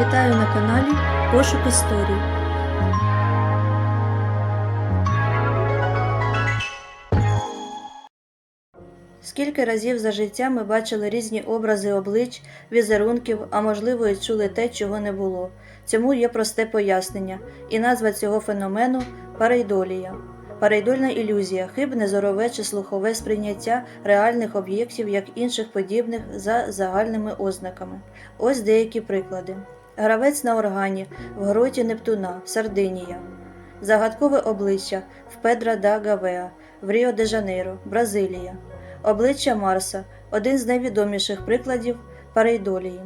Вітаю на каналі Пошук історій. Скільки разів за життя ми бачили різні образи облич, візерунків, а можливо і чули те, чого не було. Цьому є просте пояснення, і назва цього феномену парейдолія. Парейдольна ілюзія хибне зорове чи слухове сприйняття реальних об'єктів як інших подібних за загальними ознаками. Ось деякі приклади. Гравець на органі в гроті Нептуна, Сардинія. Загадкове обличчя в Педра да Гавеа в Ріо де Жанейро, Бразилія. Обличчя Марса один з найвідоміших прикладів парейдолії.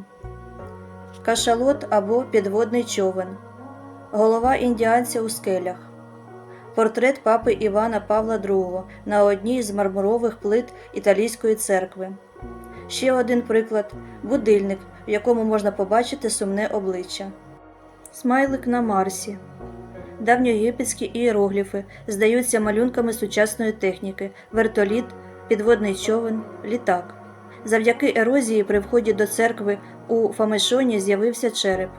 Кашалот або підводний човен. Голова індіанця у скелях. Портрет папи Івана Павла II на одній з мармурових плит італійської церкви. Ще один приклад будильник, в якому можна побачити сумне обличчя. Смайлик на Марсі. Давньоєгипетські ієрогліфи здаються малюнками сучасної техніки, вертоліт, підводний човен, літак. Завдяки ерозії при вході до церкви у Фамешоні з'явився череп.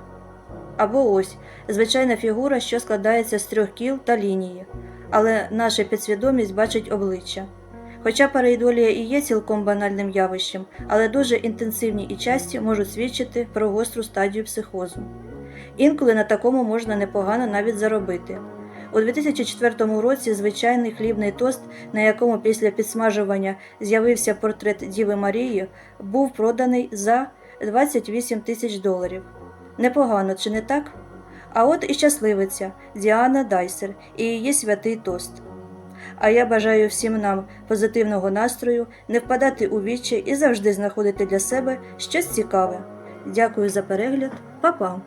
Або ось звичайна фігура, що складається з трьох кіл та лінії, але наша підсвідомість бачить обличчя. Хоча параїдолія і є цілком банальним явищем, але дуже інтенсивні і часті можуть свідчити про гостру стадію психозу. Інколи на такому можна непогано навіть заробити. У 2004 році звичайний хлібний тост, на якому після підсмажування з'явився портрет Діви Марії, був проданий за 28 тисяч доларів. Непогано, чи не так? А от і щасливиця Діана Дайсер і її святий тост. А я бажаю всім нам позитивного настрою, не впадати у вічі і завжди знаходити для себе щось цікаве. Дякую за перегляд, Па-па!